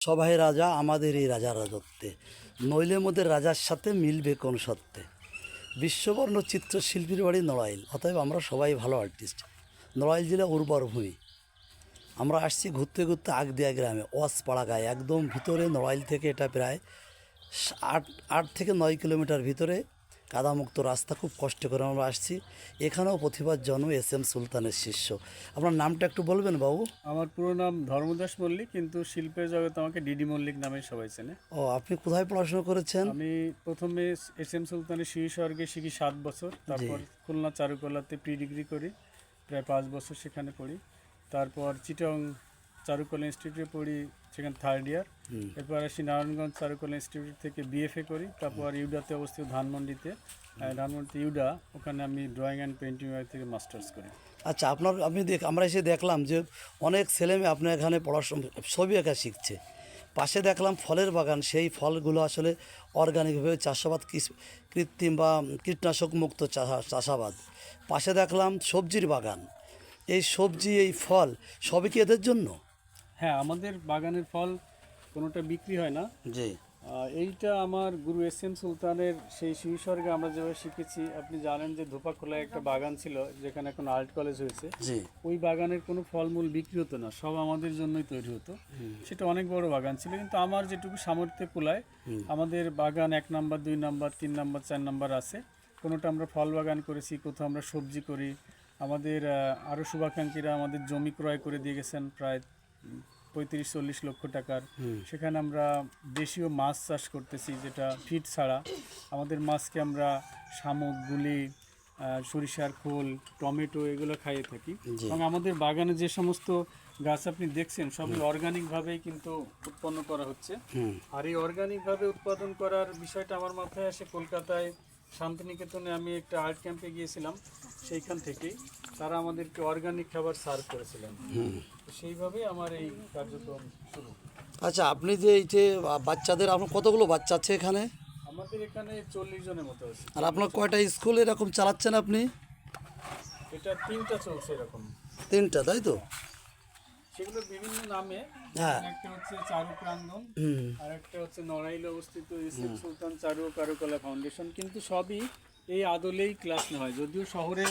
সবাই রাজা আমাদের এই রাজা রাজত্বে। নইলে মোদের রাজার সাথে মিলবে কোন সত্ত্বে? বিশ্ববর্ণ চিত্রশিল্পীর বাড়ি নড়াইল, অতএব আমরা সবাই ভালো আর্টিস্ট নড়াইল জেলা উর্বর ভূমি। আমরা আসছি ঘুরতে ঘুরতে আগ আগদিয়া গ্রামে ওয়াসপাড়া গায়ে একদম ভিতরে নড়াইল থেকে এটা প্রায় আট আট থেকে নয় কিলোমিটার ভিতরে কাদামুক্ত রাস্তা খুব কষ্ট করে আমরা আসছি। এখানেও প্রতিভার জন্ম এস এম সুলতানের শিষ্য। আপনার নামটা একটু বলবেন বাবু? আমার পুরো নাম ধর্মদাস মল্লিক কিন্তু শিল্পের জগতে আমাকে ডিডি মল্লিক নামে সবাই চেনে। ও আপনি কোথায় পড়াশোনা করেছেন? আমি প্রথমে এস এম সুলতানের শিশু স্বর্গে শিখি সাত বছর তারপর খুলনা চারুকলাতে প্রি ডিগ্রি করি প্রায় পাঁচ বছর সেখানে পড়ি। তারপর চিটং চারুকলা ইনস্টিটিউটে পড়ি সেখানে থার্ড ইয়ার এরপর আসি নারায়ণগঞ্জ চারুকলা ইনস্টিটিউট থেকে বিএফএ করি তারপর ইউডাতে অবস্থিত ধানমন্ডিতে। আহ, ধানমন্ডিতে ইউডা ওখানে আমি ড্রয়িং অ্যান্ড পেন্টিং থেকে মাস্টার্স করি। আচ্ছা আপনার আপনি দেখ আমরা এসে দেখলাম যে অনেক ছেলেমেয়ে আপনার এখানে পড়াশোনা ছবি আঁকা শিখছে। পাশে দেখলাম ফলের বাগান সেই ফলগুলো আসলে অর্গানিকভাবে চাষাবাদ কৃত্রিম বা কীটনাশক মুক্ত চাষা- চাষাবাদ। পাশে দেখলাম সবজির বাগান। এই সবজি এই ফল সবই কি এদের জন্য? হ্যাঁ আমাদের বাগানের ফল কোনোটা বিক্রি হয় না। জি। এইটা আমার গুরু এস এম সুলতানের সেই শিশুস্বর্গে আমরা যেভাবে শিখেছি আপনি জানেন যে ধোপাখোলায় একটা বাগান ছিল যেখানে এখন আর্ট কলেজ হয়েছে। জি। ওই বাগানের কোনো ফলমূল বিক্রি হতো না সব আমাদের জন্যই তৈরি হতো। সেটা অনেক বড় বাগান ছিল কিন্তু আমার যেটুকু সামর্থ্য কুলায় আমাদের বাগান এক নাম্বার দুই নাম্বার তিন নাম্বার চার নাম্বার আছে। কোনোটা আমরা ফল বাগান করেছি কোথাও আমরা সবজি করি। আমাদের আরও শুভাকাঙ্ক্ষীরা আমাদের জমি ক্রয় করে দিয়ে গেছেন প্রায় পঁয়ত্রিশ চল্লিশ লক্ষ টাকার। সেখানে আমরা দেশীয় মাছ চাষ করতেছি যেটা ফিট ছাড়া। আমাদের মাছকে আমরা শামুক গুলি সরিষার খোল টমেটো এগুলো খাইয়ে থাকি। এবং আমাদের বাগানে যে সমস্ত গাছ আপনি দেখছেন সবই অর্গানিকভাবেই কিন্তু উৎপন্ন করা হচ্ছে। আর এই অর্গানিকভাবে উৎপাদন করার বিষয়টা আমার মাথায় আসে কলকাতায় শান্তিনিকেতনে আমি একটা আর্ট ক্যাম্পে গিয়েছিলাম সেইখান থেকেই তারা আমাদেরকে অর্গানিক খাবার সার্ভ করেছিলেন। তো সেইভাবেই আমার এই কার্যক্রম শুরু। আচ্ছা আপনি যে এই যে বাচ্চাদের আপনার কতগুলো বাচ্চা আছে এখানে? আমাদের এখানে চল্লিশ জনের মতো আছে। আর আপনার কয়টা স্কুল এরকম চালাচ্ছেন আপনি? এটা তিনটা চলছে এরকম। তিনটা তাই তো? সেগুলো বিভিন্ন নামে। হ্যাঁ। একটা হচ্ছে চারু প্রাঙ্গন আর একটা হচ্ছে নড়াইলে অবস্থিত ইসেফ সুলতান চারু কারুকলা ফাউন্ডেশন। কিন্তু সবই এই আদলেই ক্লাস নেওয়া হয়। যদিও শহরে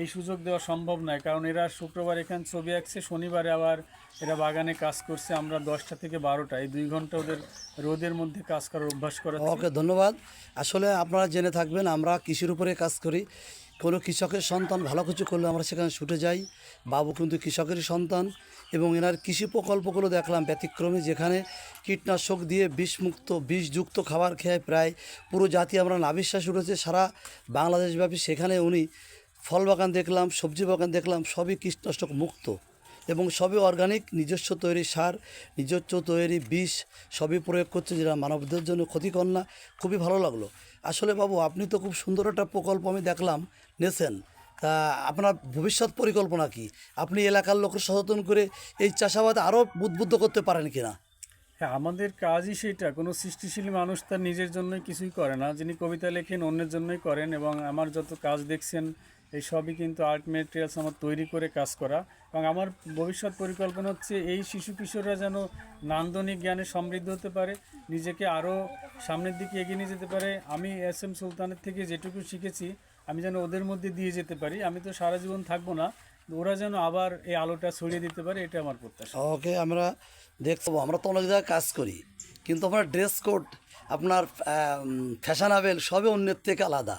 এই সুযোগ দেওয়া সম্ভব নয় কারণ এরা শুক্রবার এখানে ছবি আঁকছে শনিবারে আবার এরা বাগানে কাজ করছে। আমরা দশটা থেকে বারোটা এই দুই ঘণ্টা ওদের রোদের মধ্যে কাজ করার অভ্যাস করা ওকে ধন্যবাদ। আসলে আপনারা জেনে থাকবেন আমরা কৃষির উপরে কাজ করি। কোনো কৃষকের সন্তান ভালো কিছু করলে আমরা সেখানে ছুটে যাই। বাবু কিন্তু কৃষকেরই সন্তান এবং এনার কৃষি প্রকল্পগুলো দেখলাম ব্যতিক্রমে যেখানে কীটনাশক দিয়ে বিষমুক্ত, বিষযুক্ত খাবার খেয়ে প্রায় পুরো জাতি আমরা নাবিশ্বাস উঠেছে। সারা বাংলাদেশব্যাপী সেখানে উনি ফল বাগান দেখলাম, সবজি বাগান দেখলাম, সবই কীটনাশক মুক্ত। এবং সবই অর্গানিক নিজস্ব তৈরি সার, নিজস্ব তৈরি বিষ, সবই প্রয়োগ করছে যেটা মানবদের জন্য ক্ষতিকর না, খুবই ভালো লাগল। আসলে বাবু, আপনি তো খুব সুন্দর একটা প্রকল্প আমি দেখলাম, নেছেন। তা আপনার ভবিষ্যৎ পরিকল্পনা কি? আপনি এলাকার লোকের সচেতন করে এই চাষাবাদ আরও উদ্বুদ্ধ করতে পারেন কিনা? হ্যাঁ আমাদের কাজই সেটা। কোনো সৃষ্টিশীল মানুষ তার নিজের জন্যই কিছুই করে না। যিনি কবিতা লেখেন, অন্যের জন্যই করেন এবং আমার যত কাজ দেখছেন এই সবই কিন্তু আর্ট মেটেরিয়ালস আমার তৈরি করে কাজ করা। এবং আমার ভবিষ্যৎ পরিকল্পনা হচ্ছে এই শিশু কিশোররা যেন নান্দনিক জ্ঞানে সমৃদ্ধ হতে পারে, নিজেকে আরও সামনের দিকে এগিয়ে নিয়ে যেতে পারে। আমি এস এম সুলতানের থেকে যেটুকু শিখেছি, আমি যেন ওদের মধ্যে দিয়ে যেতে পারি। আমি তো সারা জীবন থাকব না, ওরা যেন আবার এই আলোটা ছড়িয়ে দিতে পারে, এটা আমার প্রত্যাশা। ওকে, আমরা দেখতে পাবো। আমরা তো অনেক জায়গায় কাজ করি, কিন্তু আমরা ড্রেস কোড আপনার ফ্যাশনাবেল সবই অন্যের থেকে আলাদা।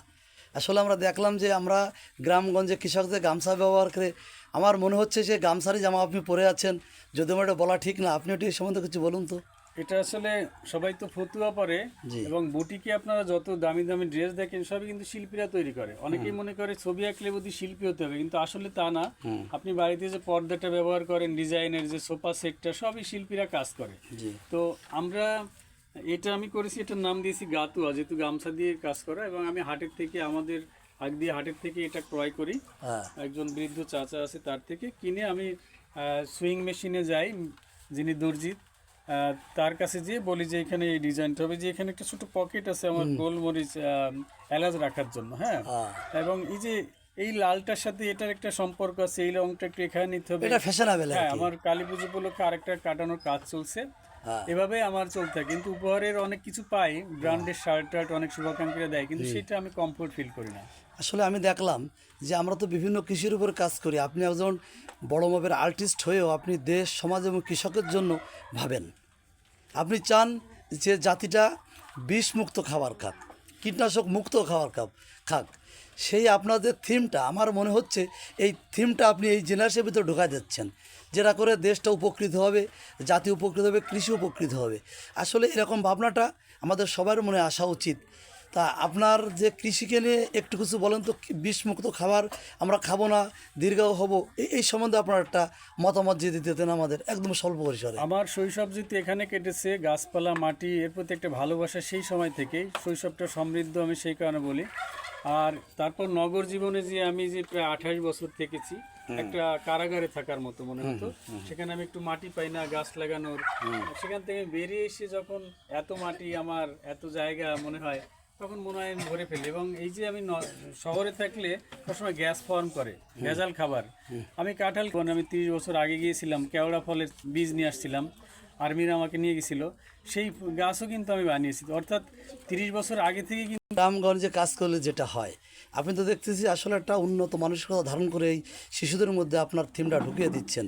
আসলে আমরা দেখলাম যে আমরা গ্রামগঞ্জে কৃষকদের গামছা ব্যবহার করে আমার মনে হচ্ছে যে গামছারই জামা আপনি পরে আছেন। যদি আমার এটা বলা ঠিক না আপনি এই সম্বন্ধে কিছু বলুন তো। এটা আসলে সবাই তো ফতুয়া পরে এবং বুটিকে আপনারা যত দামি দামি ড্রেস দেখেন সবই কিন্তু শিল্পীরা তৈরি করে। অনেকেই মনে করে ছবি আঁকলে বুদ্ধি শিল্পী হতে হবে কিন্তু আসলে তা না। আপনি বাড়িতে যে পর্দাটা ব্যবহার করেন ডিজাইনের যে সোফা সেটটা সবই শিল্পীরা কাজ করে। তো আমরা এটা আমি করেছি এটার নাম দিয়েছি গাতুয়া যেহেতু গামছা দিয়ে কাজ করা এবং আমি হাটের থেকে আমাদের আগ দিয়ে হাটের থেকে এটা ক্রয় করি। হ্যাঁ। একজন বৃদ্ধ চাচা আছে তার থেকে কিনে আমি সুইং মেশিনে যাই যিনি দর্জি তার কাছে যেয়ে বলি যে এখানে এই ডিজাইনটা হবে যে এখানে একটা ছোট পকেট আছে আমার গোলমরিচ এলাচ রাখার জন্য হ্যাঁ। হ্যাঁ। এবং এই যে এই লালটার সাথে এটার একটা সম্পর্ক আছে এই রংটা একটু এখানে নিতে হবে। এটা ফ্যাশনাবেল হ্যাঁ আমার কালী পুজো উপলক্ষে আরেকটা কাটানোর কাজ চলছে। এভাবে আমার চলতে থাকে কিন্তু উপহারের অনেক কিছু পাই। ব্র্যান্ডের শার্ট টার্ট অনেক শুভাকাঙ্ক্ষীরা দেয় কিন্তু সেটা আমি কমফোর্ট ফিল করি না। আসলে আমি দেখলাম যে আমরা তো বিভিন্ন কৃষির উপর কাজ করি। আপনি একজন বড় মাপের আর্টিস্ট হয়েও আপনি দেশ সমাজ এবং কৃষকের জন্য ভাবেন। আপনি চান যে জাতিটা বিষমুক্ত খাবার খাক কীটনাশক মুক্ত খাবার খাক খাক। সেই আপনাদের থিমটা আমার মনে হচ্ছে এই থিমটা আপনি এই জেনারেশনের ভিতরে ঢোকা দিচ্ছেন। যেটা করে দেশটা উপকৃত হবে, জাতি উপকৃত হবে, কৃষি উপকৃত হবে। আসলে এরকম ভাবনাটা আমাদের সবার মনে আসা উচিত। তা আপনার যে কৃষিকে নিয়ে একটু কিছু বলেন তো বিষমুক্ত খাবার আমরা খাব না, দীর্ঘ হব এই সম্বন্ধে আপনার একটা মতামত যদি দিতেন আমাদের, একদম স্বল্প পরিসরে। আমার শৈশব যেহেতু এখানে কেটেছে, গাছপালা, মাটি, এর প্রতি একটা ভালোবাসা সেই সময় থেকেই, শৈশবটা সমৃদ্ধ আমি সেই কারণে বলি। আর তারপর নগর জীবনে যে আমি যে প্রায় আঠাশ বছর থেকেছি একটা কারাগারে থাকার মতো মনে হতো। সেখানে আমি একটু মাটি পাই না গাছ লাগানোর। সেখান থেকে বেরিয়ে এসে যখন এত মাটি আমার এত জায়গা মনে হয় তখন মনে হয় আমি ভরে ফেলি। এবং এই যে আমি শহরে থাকলে সবসময় গ্যাস ফর্ম করে ভেজাল খাবার। আমি কাঁঠাল কোন আমি তিরিশ বছর আগে গিয়েছিলাম কেওড়া ফলের বীজ নিয়ে আসছিলাম। আর্মিরা আমাকে নিয়ে গেছিল। সেই গাছও কিন্তু আমি বানিয়েছি। অর্থাৎ তিরিশ বছর আগে থেকে কিন্তু গ্রামগঞ্জে কাজ করলে যেটা হয়, আপনি তো দেখতেছি আসলে একটা উন্নত মানসিকতা ধারণ করে এই শিশুদের মধ্যে আপনার থিমটা ঢুকিয়ে দিচ্ছেন।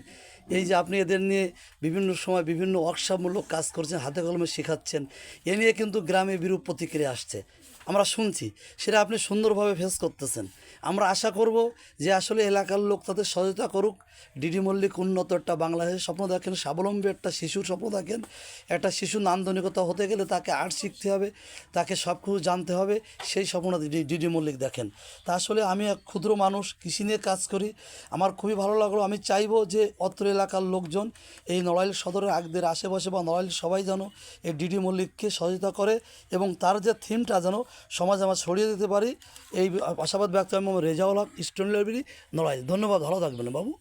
এই যে আপনি এদের নিয়ে বিভিন্ন সময় বিভিন্ন ওয়ার্কশপমূলক কাজ করছেন, হাতে কলমে শেখাচ্ছেন, এ নিয়ে কিন্তু গ্রামে বিরূপ প্রতিক্রিয়া আসছে। আমরা শুনছি, সেটা আপনি সুন্দরভাবে ফেস করতেছেন। আমরা আশা করব যে আসলে এলাকার লোক তাদের সহায়তা করুক। ডিডি মল্লিক উন্নত একটা বাংলাদেশের স্বপ্ন দেখেন, স্বাবলম্বী একটা শিশুর স্বপ্ন দেখেন। একটা শিশু নান্দনিকতা হতে গেলে তাকে আর্ট শিখতে হবে, তাকে সব কিছু জানতে হবে, সেই স্বপ্নটা ডিডি মল্লিক দেখেন। তা আসলে আমি এক ক্ষুদ্র মানুষ, কৃষি নিয়ে কাজ করি। আমার খুবই ভালো লাগল। আমি চাইব যে অত্র এলাকার লোকজন এই নড়াইল সদরের আগদের আশেপাশে বা নড়াইল সবাই যেন এই ডিডি মল্লিককে সহযোগিতা করে এবং তার যে থিমটা যেন সমাজে আমার ছড়িয়ে দিতে পারি। এই আশাবাদ ব্যক্ত আমি রেজাউল হক, স্টুডেন্ট লাইব্রেরি নড়াই ধন্যবাদ, ভালো থাকবেন বাবু।